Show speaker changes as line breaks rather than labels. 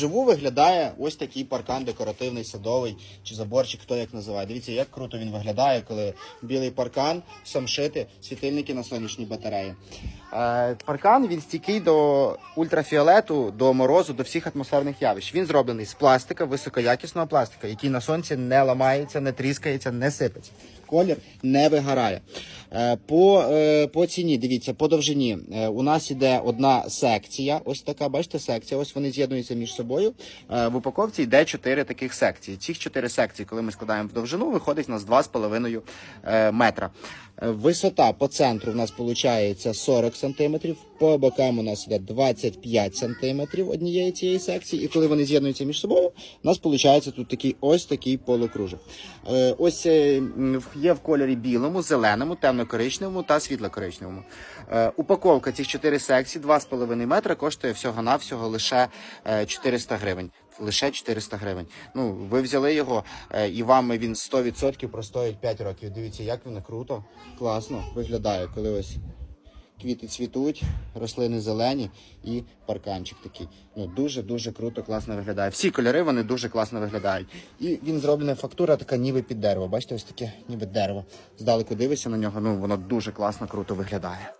Живу виглядає ось такий паркан декоративний, садовий чи заборчик, хто як називає. Дивіться, як круто він виглядає, коли білий паркан, самшити, світильники на сонячній батареї. Е, паркан він стійкий до ультрафіолету, до морозу, до всіх атмосферних явищ. Він зроблений з пластика, високоякісного пластика, який на сонці не ламається, не тріскається, не сипеться. Колір не вигорає. Е, По, е, по ціні, дивіться, по довжині у нас іде одна секція. Ось така, бачите, секція. Ось вони з'єднуються між собою. В упаковці йде чотири таких секції. Ці чотири секції, коли ми складаємо в довжину, виходить у нас 2,5 е, метра. Висота по центру в нас виходить 40 см, по бокам у нас іде 25 см однієї цієї секції. І коли вони з'єднуються між собою, у нас виходить тут такий ось такий полукружок. Е, Ось е, є в кольорі білому, зеленому, темно-коричневому та світло-коричневому. Е, Упаковка цих чотири секції 2,5 метра коштує всього-навсього лише е, 400 гривень. Лише 400 гривень. Ну, ви взяли його, е, і вам він 100% простоїть 5 років. Дивіться, як воно круто, класно виглядає, коли ось квіти цвітуть, рослини зелені і парканчик такий. Ну дуже дуже круто, класно виглядає. Всі кольори вони дуже класно виглядають. І він зроблений фактура така, ніби під дерево. Бачите, ось таке, ніби дерево. Здалеку дивишся на нього. Ну воно дуже класно, круто виглядає.